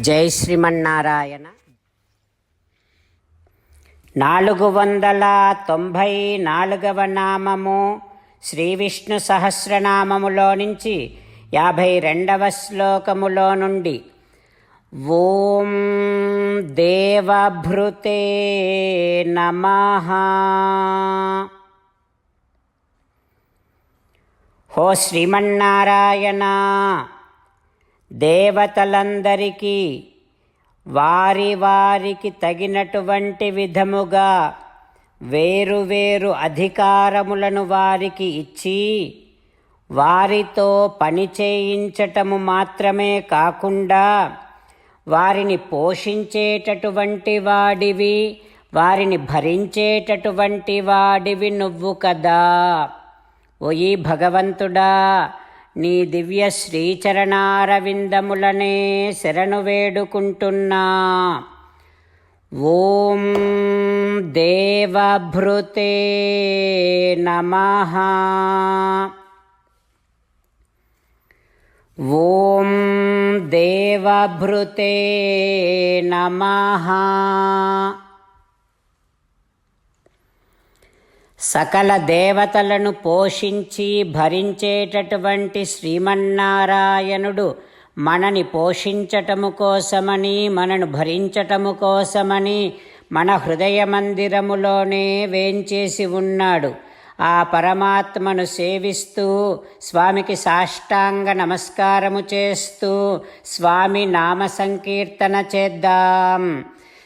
జై శ్రీమన్నారాయణ. నాలుగు వందల తొంభై నాలుగవ నామము శ్రీ విష్ణు సహస్రనామములో నుంచి యాభై రెండవ శ్లోకములో నుండి. ఓం దేవభృతే నమ. హో శ్రీమన్నారాయణ. దేవతలందరికీ వారి వారికి తగినటువంటి విధముగా వేరువేరు అధికారములను వారికి ఇచ్చి వారితో పని చేయించటము మాత్రమే కాకుండా వారిని పోషించేటటువంటి వాడివి వారిని భరించేటటువంటి వాడివి నువ్వు కదా. ఓయి భగవంతుడా నీ దివ్య శ్రీచరణారవిందములనే శరణు వేడుకుంటున్నా. ఓం దేవభృతే నమః. ఓం దేవభృతే నమః. సకల దేవతలను పోషించి భరించేటటువంటి శ్రీమన్నారాయణుడు మనని పోషించటము కోసమని మనను భరించటము కోసమని మన హృదయ మందిరములోనే వేంచేసి ఉన్నాడు. ఆ పరమాత్మను సేవిస్తూ స్వామికి సాష్టాంగ నమస్కారము చేస్తూ స్వామి నామ సంకీర్తన చేద్దాం.